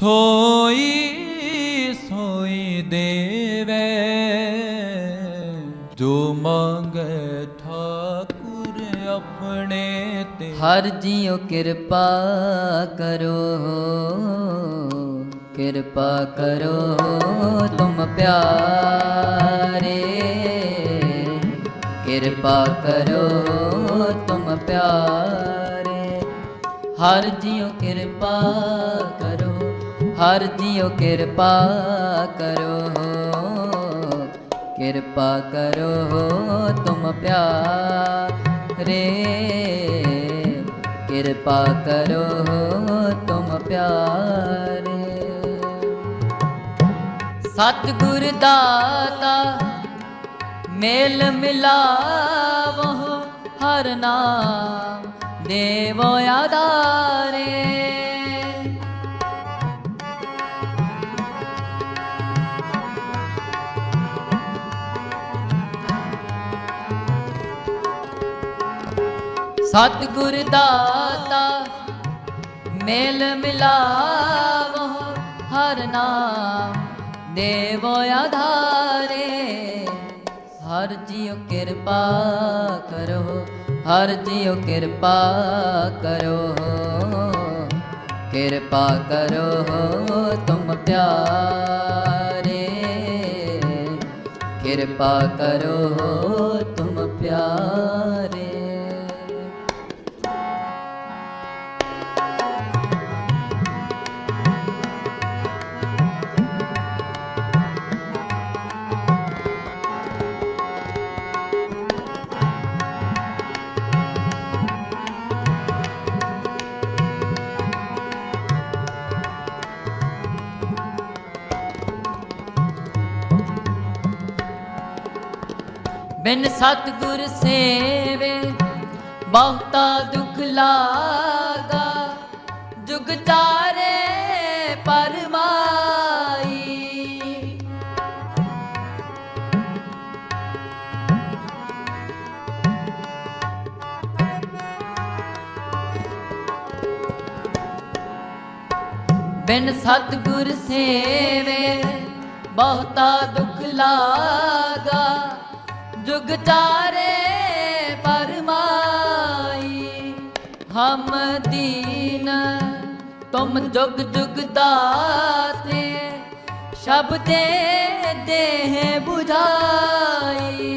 ਸੋਈ ਸੋਈ ਦੇਵੇ। ਜੋ ਮੰਗੇ ਠਾਕੁਰ ਆਪਣੇ ਤੇ। ਹਰ ਜੀਓ ਕਿਰਪਾ ਕਰੋ ਕਿਰਪਾ ਕਰੋ ਤੁਮ ਪਿਆਰੇ। ਕਿਰਪਾ ਕਰੋ ਤੁਮ ਪਿਆਰੇ। ਹਰ ਜੀਓ ਕਿਰਪਾ ਕਰੋ। ਹਰ ਜੀਓ ਕਿਰਪਾ ਕਰੋ ਕਿਰਪਾ ਕਰੋ ਤੁਮ ਪਿਆਰੇ, ਕਿਰਪਾ ਕਰੋ ਤੁਮ ਪਿਆਰੇ। ਸਤਿਗੁਰ ਦਾਤਾ, ਮੇਲ ਮਿਲਾਵੋ ਹਰ ਨਾਮ, ਦੇਵੋ ਆਧਾਰੇ। ਸਤਿਗੁਰ ਦਾਤਾ, ਮੇਲ ਮਿਲਾਵੋ, ਹਰ ਨਾਮ ਦੇਵੋ ਆਧਾਰੇ। ਹਰ ਜੀਉ ਕਿਰਪਾ ਕਰੋ, ਹਰ ਜੀਉ ਕਿਰਪਾ ਕਰੋ। ਕਿਰਪਾ ਕਰੋ ਤੁਮ ਪਿਆਰੇ। ਕਿਰਪਾ ਕਰੋ ਤੁਮ ਪਿਆਰੇ। ਬਿਨ ਸਤਿਗੁਰ ਸੇਵੇ, ਬਹੁਤਾ ਦੁਖ ਲਾਗਾ। ਜੁਗ ਚਾਰੇ ਪਰਮਾਈ। ਬਿਨ ਸਤਿਗੁਰ ਸੇਵੇ, ਬਹੁਤਾ ਦੁਖ ਲਾਗਾ। ਜੁਗ ਚਾਰੇ ਪਰਮਾਈ ਹਮ ਦੀਨ ਤੁਮ ਜੁਗ ਜੁਗ ਸ਼ਬਦੇ ਦੇਹ 부ਝਾਈ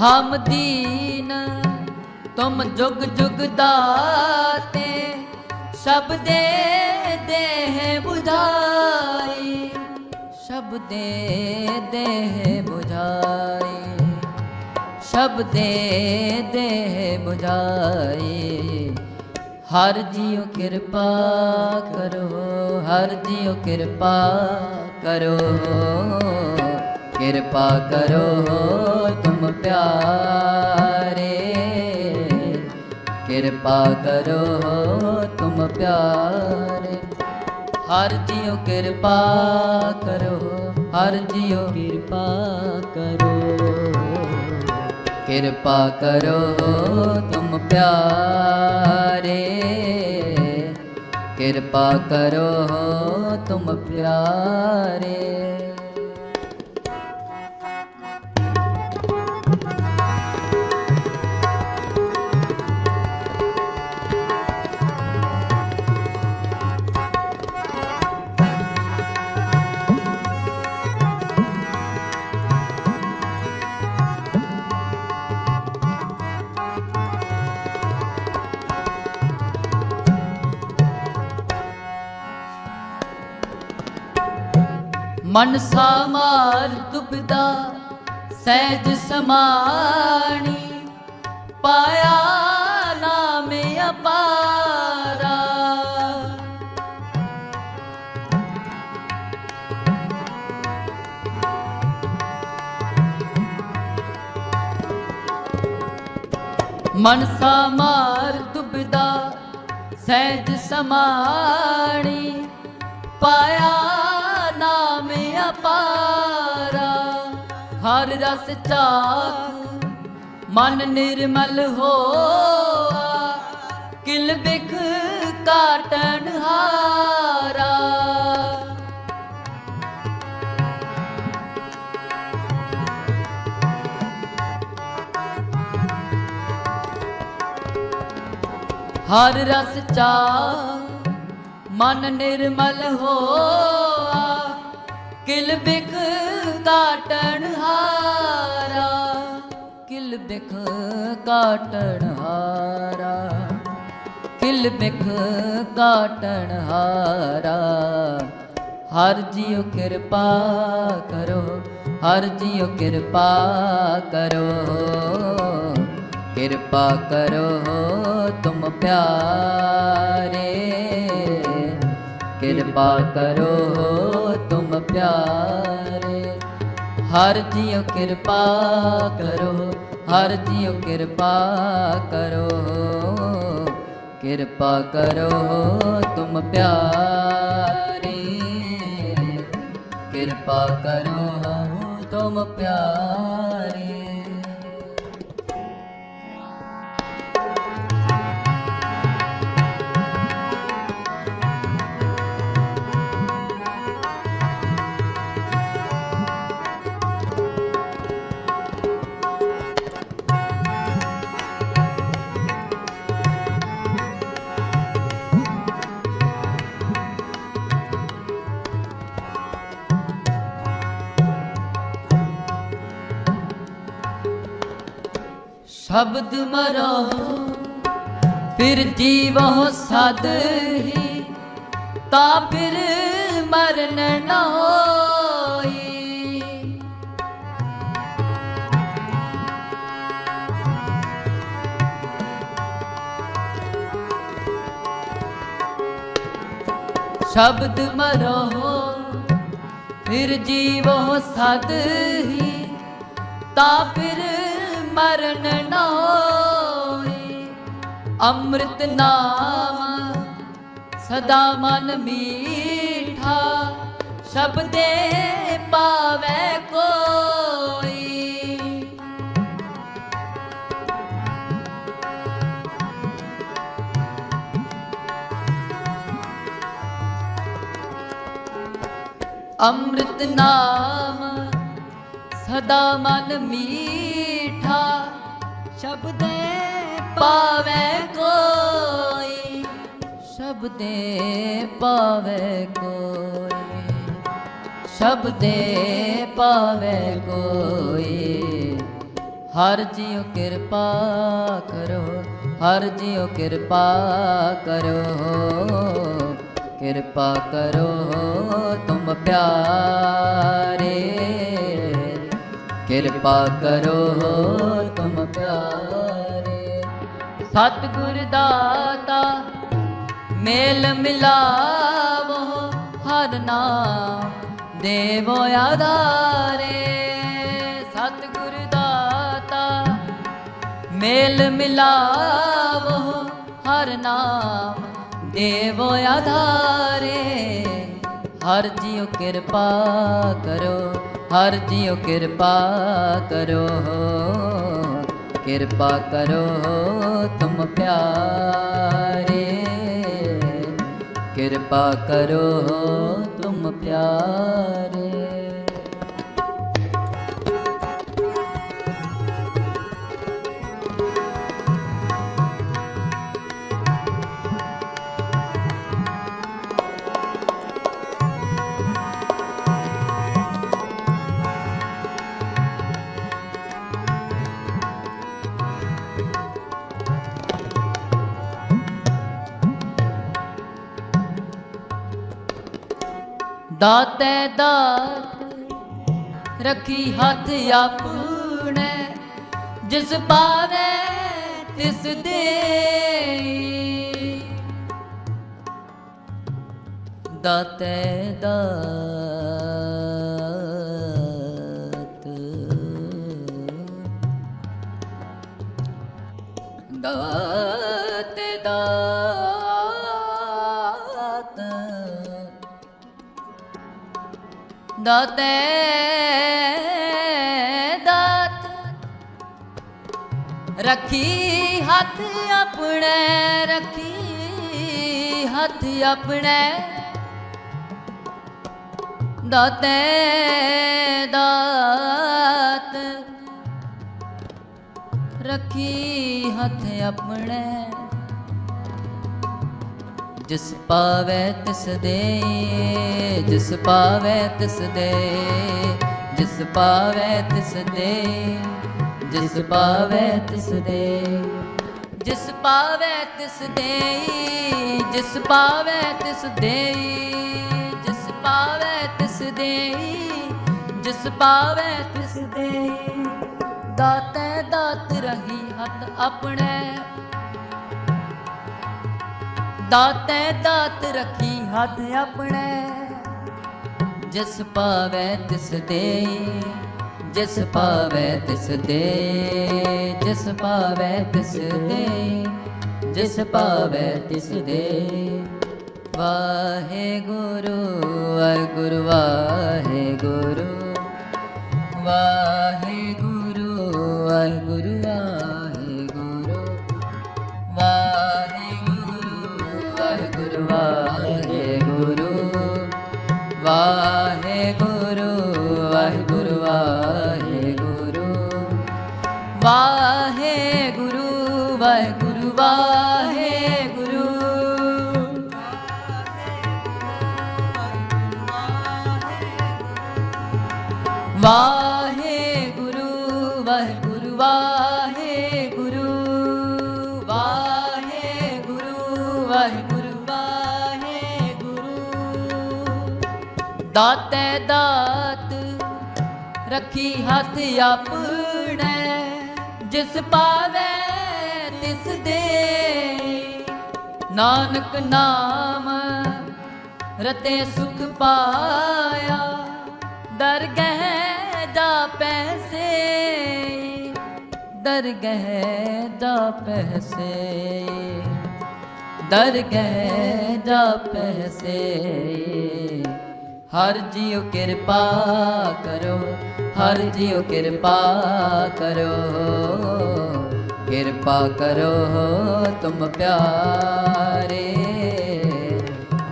ਹਮ ਦੀਨ ਤੁਮ ਜੁਗ ਜੁਗ ਦਾਤੇ ਸ਼ਬਦੇ ਦੇਹ ਬੁਝਾਈ ਸ਼ਬਦੇ ਦੇਹ ਬੁਝਾਈ ਸ਼ਬਦੇ ਦੇਹ ਬੁਝਾਈ ਹਰ ਜੀਉ ਕਿਰਪਾ ਕਰੋ, ਹਰ ਜੀਉ ਕਿਰਪਾ ਕਰੋ ਕਿਰਪਾ ਕਰੋ ਤੁਮ ਪਿਆਰੇ। ਕਿਰਪਾ ਕਰੋ ਤੁਮ ਪਿਆਰੇ। ਹਰ ਜੀਉ ਕਿਰਪਾ ਕਰੋ, ਹਰ ਜੀਉ ਕਿਰਪਾ ਕਰੋ। ਕਿਰਪਾ ਕਰੋ ਤੁਮ ਪਿਆਰੇ। ਕਿਰਪਾ ਕਰੋ ਤੁਮ ਪਿਆਰੇ। ਮਨ ਸਾਮਾਰ ਦੁਬਦਾ ਸਹਿਜ ਸਮਾਣੀ ਪਾਇਆ ਨਾਮ ਅਪਾਰਾ। ਮਨ ਸਾਮਾਰ ਦੁਬਦਾ ਸਹਿਜ ਸਮਾਣੀ ਪਾਇਆ ਹਰ ਰਸ ਚਾਖ ਮਨ ਨਿਰਮਲ ਹੋਆ। ਕਿਲ ਬਿਖ ਕਾਟਣ ਹਾਰਾ। ਹਰ ਰਸ ਚਾਖ ਮਨ ਨਿਰਮਲ ਹੋਆ। ਕਿਲ ਬਿਖ ਕਾਟਣ ਕਾਟਣ ਹਾਰਾ, ਕਿਲ ਬਿਖ ਕਾਟਣ ਹਾਰਾ। ਹਰ ਜੀਉ ਕਿਰਪਾ ਕਰੋ, ਹਰ ਜੀਉ ਕਿਰਪਾ ਕਰੋ। ਕਿਰਪਾ ਕਰੋ ਤੁਮ ਪਿਆਰੇ। ਕਿਰਪਾ ਕਰੋ ਤੁਮ ਪਿਆਰੇ। ਹਰ ਜੀਉ ਕਿਰਪਾ ਕਰੋ। ਹਰ ਜੀਉ ਕਿਰਪਾ ਕਰੋ ਕਿਰਪਾ ਕਰੋ ਤੁਮ ਪਿਆਰੇ। ਕਿਰਪਾ ਕਰੋ ਤੁਮ ਪਿਆਰੇ। ਸ਼ਬਦ ਮਰੋ, ਫਿਰ ਜੀਵੋ ਸਦ ਹੀ, ਤਾਂ ਫਿਰ ਮਰਨ ਨਾ ਹੋਈ। ਸ਼ਬਦ ਮਰੋ, ਫਿਰ ਜੀਵੋ ਸਦ ਹੀ, ਤਾਂ ਫਿਰ ਮਰਨ ਨਾ ਅੰਮ੍ਰਿਤ ਨਾਮ ਸਦਾ ਮਨ ਮੀਠਾ ਸ਼ਬਦੇ ਪਾਵੇ ਕੋਈ। ਅੰਮ੍ਰਿਤ ਨਾਮ ਸਦਾ ਮਨ ਮੀਠਾ ਸ਼ਬਦੇ ਪਾਵੇ ਕੋਈ। ਸ਼ਬਦੇ ਪਾਵੇ ਕੋਈ। ਸ਼ਬਦੇ ਪਾਵੇ ਕੋਈ। ਹਰ ਜੀਉ ਕਿਰਪਾ ਕਰੋ ਹਰ ਜੀਉ ਕਿਰਪਾ ਕਰੋ। ਕਿਰਪਾ ਕਰੋ ਤੁਮ ਪਿਆਰੇ। ਕਿਰਪਾ ਕਰੋ ਸਤਿਗੁਰ ਦਾਤਾ, ਮੇਲ ਮਿਲਾਵੋ, ਹਰ ਨਾਮ ਦੇਵੋ ਆਧਾਰੇ। ਸਤਿਗੁਰ ਦਾਤਾ, ਮੇਲ ਮਿਲਾਵੋ, ਹਰ ਨਾਮ ਦੇਵੋ ਆਧਾਰੇ। ਹਰ ਜੀਉ ਕਿਰਪਾ ਕਰੋ, ਹਰ ਜੀਉ ਕਿਰਪਾ ਕਰੋ। ਕਿਰਪਾ ਕਰੋ ਤੁਮ ਪਿਆਰੇ। ਕਿਰਪਾ ਕਰੋ ਤੁਮ ਪਿਆਰੇ। ਦਾਤੇ ਦਾਤ ਰੱਖੀ ਹੱਥ ਆਪਣੇ ਜਿਸ ਪਾਵੇ ਤਿਸ ਦੇ ਦਾਤੇ ਦਾਤ। ਦਾਤੇ ਦਤੇ ਦਤ। ਰੱਖੀ ਹੱਥ ਆਪਣੇ ਰੱਖੀ ਹੱਥ ਆਪਣੇ। ਦਤੇ ਦਤ। ਰੱਖੀ ਹੱਥ ਆਪਣੇ। ਜਿਸ ਪਾਵੇ ਤਿਸ ਦੇ, ਜਿਸ ਪਾਵੇ ਤਿਸ ਦੇ, ਜਿਸ ਪਾਵੇ ਤਿਸ ਦੇ, ਜਿਸ ਪਾਵੇ ਤਿਸ ਦੇ, ਜਿਸ ਪਾਵੇ ਤਿਸ ਦੇ, ਜਿਸ ਪਾਵੇ ਤਿਸ ਦੇ, ਜਿਸ ਪਾਵੇ ਤਿਸ ਦੇ, ਜਿਸ ਪਾਵੇ ਤਿਸ ਦੇ। ਦਾਤੇ ਦਾਤ ਰਹੀ ਹੱਥ ਆਪਣੇ ਦਾਤੇ ਦਾਤ ਰੱਖੀ ਹੱਥ ਆਪਣੇ। ਜਿਸ ਪਾਵੇ ਤਿਸ ਦੇ ਜਿਸ ਪਾਵੇ ਤਿਸ ਦੇ ਜਿਸ ਪਾਵੇ ਤਿਸ ਦੇ ਜਿਸ ਪਾਵੇ ਤਿਸ ਦੇ ਵਾਹਿਗੁਰੂ ਵਾਹਿਗੁਰੂ ਵਾਹਿਗੁਰੂ ਵਾਹਿਗੁਰੂ ਵਾਹਿਗੁਰੂ ਵਾਹਿਗੁਰੂ ਵਾਹਿਗੁਰੂ ਵਾਹਿਗੁਰੂ ਵਾਹਿਗੁਰੂ ਵਾਹਿਗੁਰੂ ਵਾਹਿਗੁਰੂ ਵਾਹਿਗੁਰੂ ਵਾਹਿਗੁਰੂ ਦਾਤੇ ਦਾਤ ਰੱਖੀ ਹੱਥ ਆਪਣੇ ਜਿਸ ਪਾਵੇ ਤਿਸ ਦੇ। ਨਾਨਕ ਨਾਮ ਰਤੇ ਸੁਖ ਪਾਇਆ, ਦਰਗਹਿ ਦਾ ਪੈਸੇ ਦਰਗਹਿ ਦਾ ਪੈਸੇ ਦਰਗਹਿ ਦਾ ਪੈਸੇ ਹਰ ਜੀਉ ਕਿਰਪਾ ਕਰੋ ਹਰ ਜੀਉ ਕਿਰਪਾ ਕਰੋ ਕਿਰਪਾ ਕਰੋ ਤੁਮ ਪਿਆਰੇ।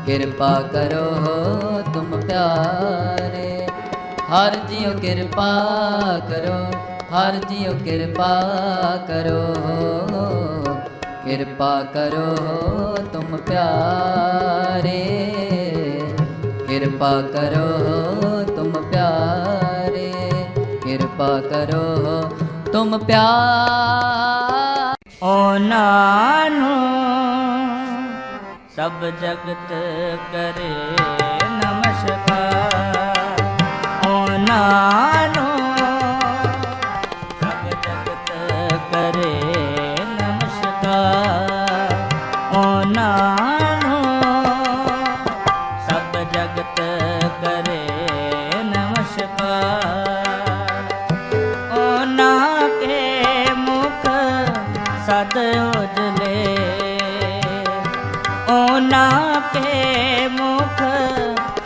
ਕਿਰਪਾ ਕਰੋ ਤੁਮ ਪਿਆਰੇ। ਹਰ ਜੀਉ ਕਿਰਪਾ ਕਰੋ, ਹਰ ਜੀਉ ਕਿਰਪਾ ਕਰੋ। ਕਿਰਪਾ ਕਰੋ ਤੁਮ ਪਿਆਰੇ। ਕਿਰਪਾ ਕਰੋ ਕਿਰਪਾ ਕਰੋ ਤੁਮ ਪਿਆਰੇ। ਉਹਨਾਂ ਨੂੰ ਸਭ ਜਗਤ ਕਰੇ ਨਮਸਕਾਰ। ਉਹਨਾਂ ਨੂੰ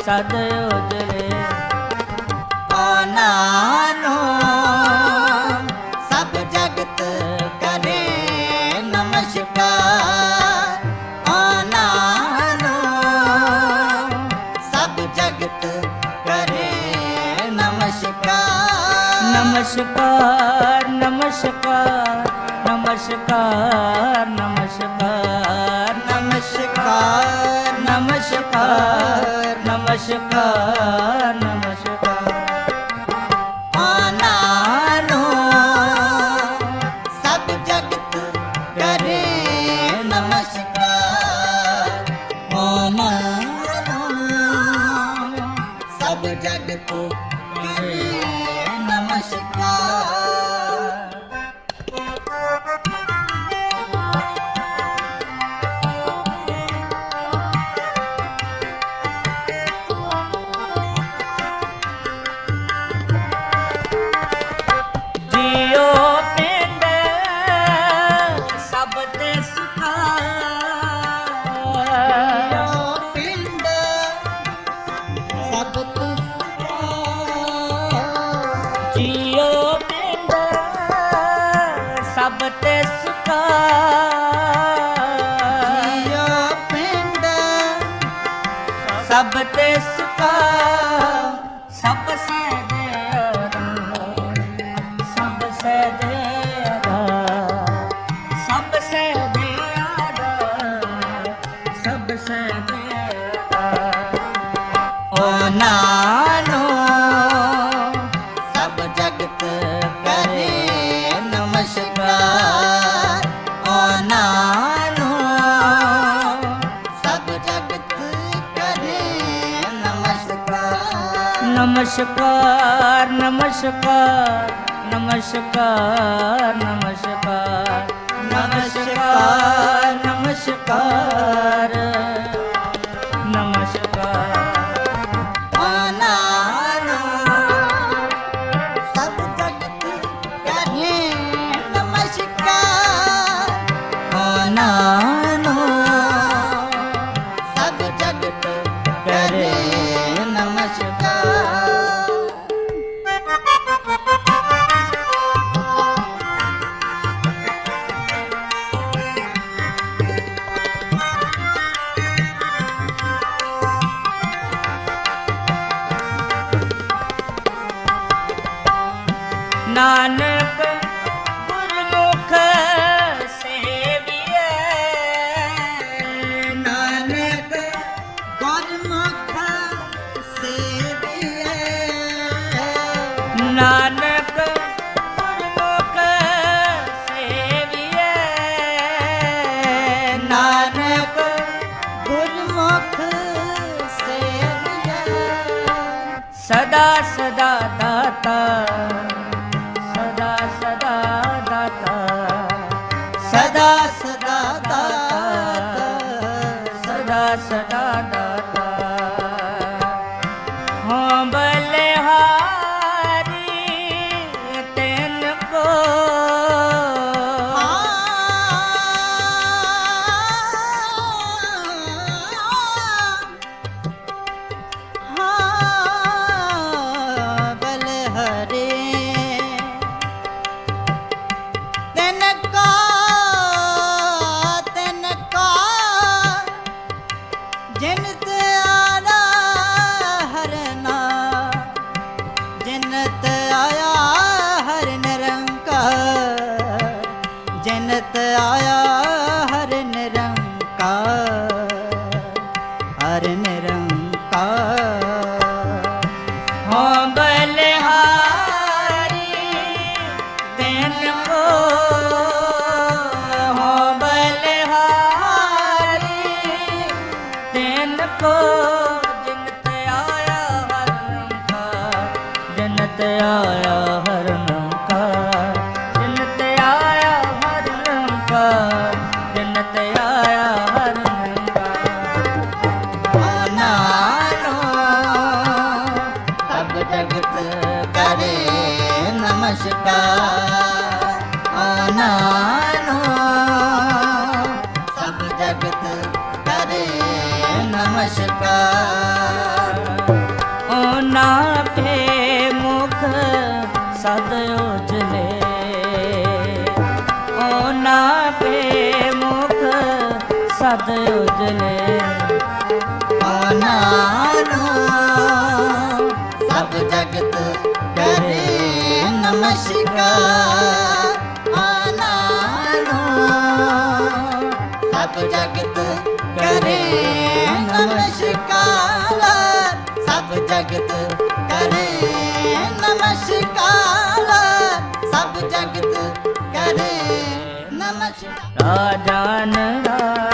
ਸਦਿਓ ਨਮਸਕਾਰ ਨਮਸਕਾਰ ਨਮਸਕਾਰ ਨਮਸਕਾਰ ਨਮਸਕਾਰ ਨਮਸਕਾਰ ਨਾਨਕ ਗੁਰਮੁਖ ਸੇਵੀਐ। ਨਾਨਕ ਗੁਰਮੁਖ ਸੇਵੀਐ। ਨਾਨਕ ਗੁਰਮੁਖ ਸੇਵੀਐ। ਨਾਨਕ ਗੁਰਮੁਖ ਸੇਵੀਐ। ਸਦਾ ਸਦਾ ਦਾਤਾ ਸਭ ਜਗਤ ਕਰੇ। ਨਮਸਕਾਰ ਸਭ ਜਗਤ ਕਰੇ। ਨਮਸਕਾਰ। ਰਾਜਾਨ ਰਾਜ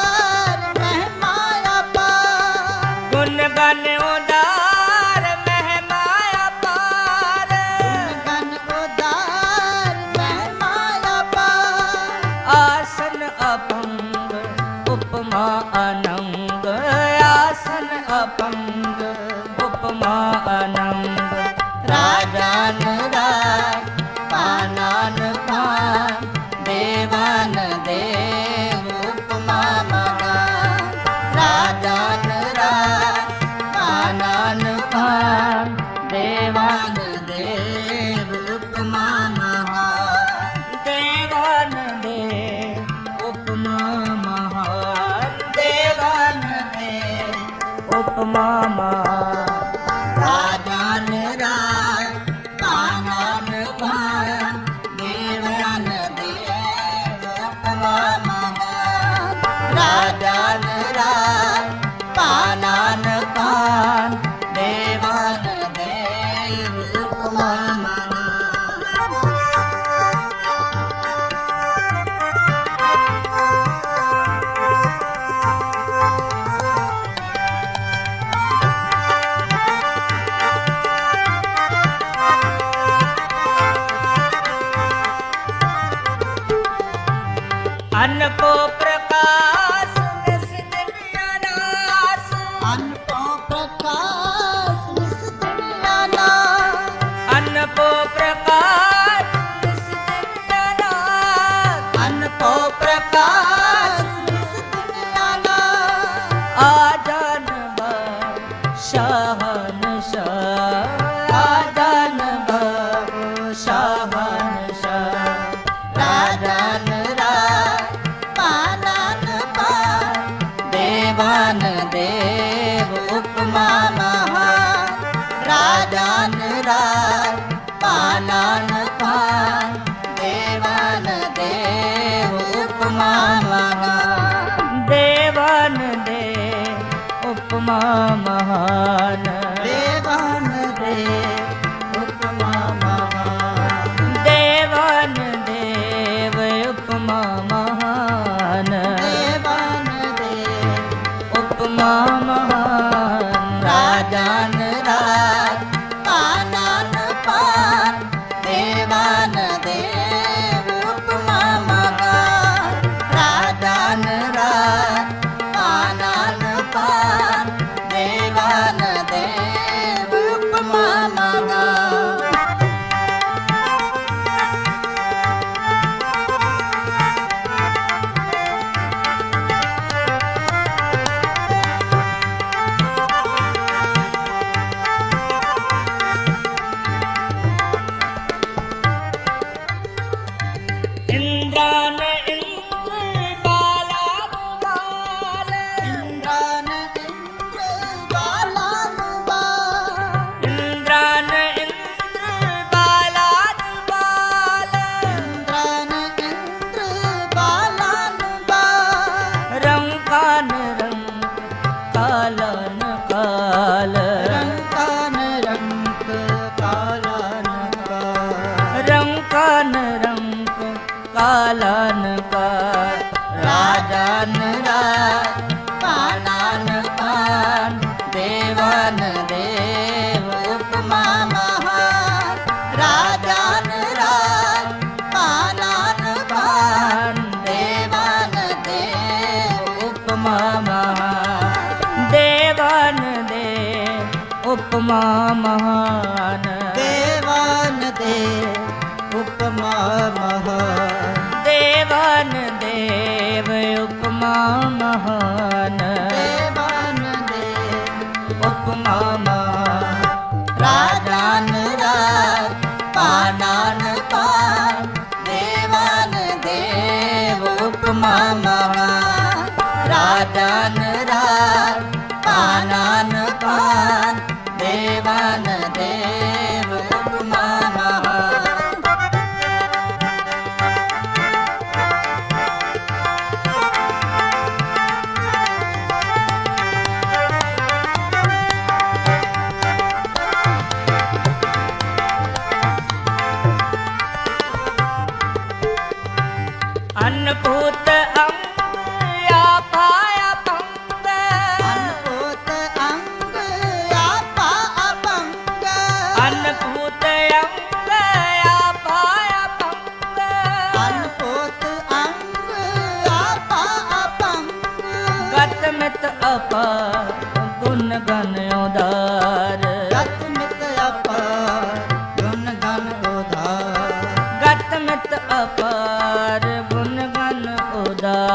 सहन ਰੰਕਨ ਰੰਕ ਕਾਲਨ ਰਾਜਨ ਰਾਜ ਪਾਲਨ ਪਾਨ ਦੇਵਨ ਦੇਵ ਉਪਮਾ ਮਹਾ ਰਾਜਨ ਦੇਵਨ ਦੇਵ ਉਪਮਾ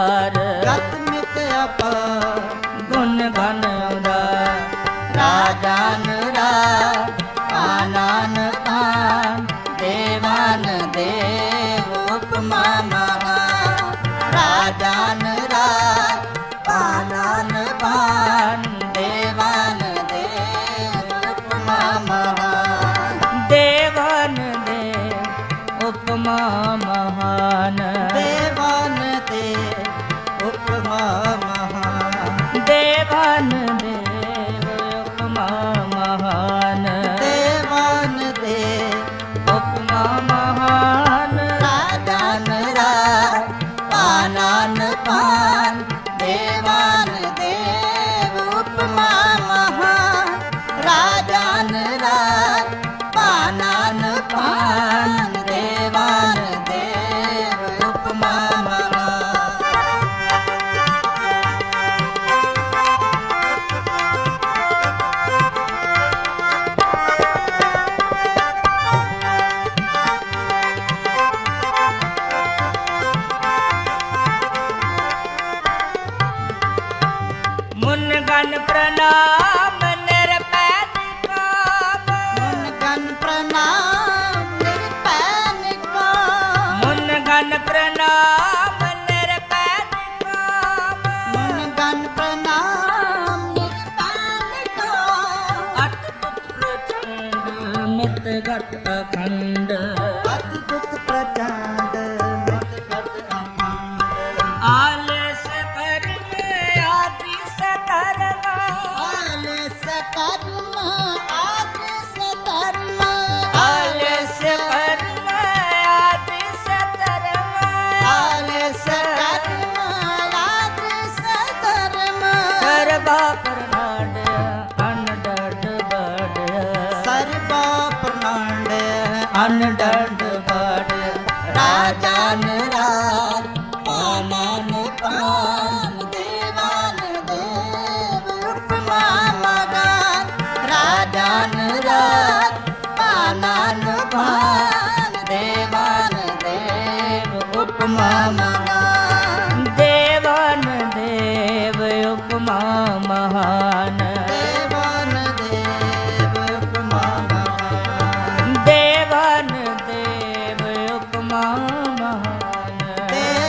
আর